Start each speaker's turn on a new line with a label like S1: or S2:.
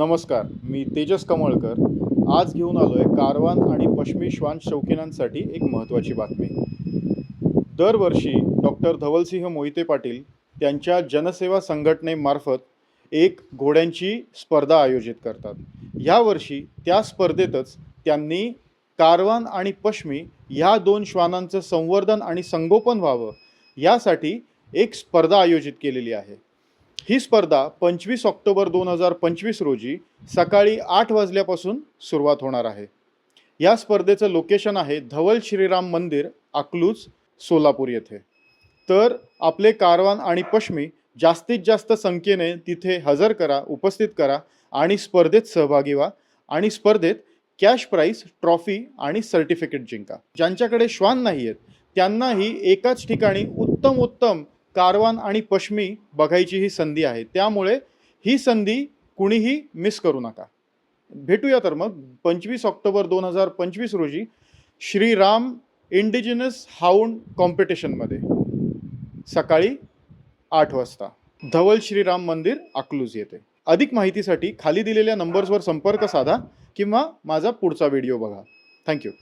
S1: नमस्कार मी तेजस कमळकर. आज घेऊन आलो आहे कारवान आणि पश्मी श्वान शौकीनांसाठी एक महत्त्वाची बातमी. दरवर्षी डॉक्टर धवलसिंह मोहिते पाटील त्यांच्या जनसेवा संघटनेमार्फत एक घोड्यांची स्पर्धा आयोजित करतात. यावर्षी त्या स्पर्धेतच त्यांनी कारवान आणि पश्मी ह्या दोन श्वानांचं संवर्धन आणि संगोपन व्हावं यासाठी एक स्पर्धा आयोजित केलेली आहे. ही स्पर्धा पंचवीस ऑक्टोबर दोन हजार पंचवीस रोजी सकाळी आठ वाजल्यापासून सुरुवात होणार आहे. या स्पर्धेचं लोकेशन आहे धवल श्रीराम मंदिर अकलूज सोलापूर येथे. तर आपले कारवान आणि पश्मी जास्तीत जास्त संख्येने तिथे हजर करा उपस्थित करा आणि स्पर्धेत सहभागी व्हा आणि स्पर्धेत कॅश प्राईज ट्रॉफी आणि सर्टिफिकेट जिंका. ज्यांच्याकडे श्वान नाही आहेत त्यांनाही एकाच ठिकाणी उत्तम उत्तम कारवान आणि पश्मी बघायची ही संधी आहे. त्यामुळे ही संधी कुणीही मिस करू नका. भेटूया तर मग. पंचवीस ऑक्टोबर दोन हजार पंचवीस रोजी श्रीराम इंडिजिनस हाऊंड कॉम्पिटिशनमध्ये सकाळी आठ वाजता धवल श्रीराम मंदिर अकलूज येते. अधिक माहितीसाठी खाली दिलेल्या नंबर्सवर संपर्क साधा किंवा माझा पुढचा व्हिडिओ बघा. थँक्यू.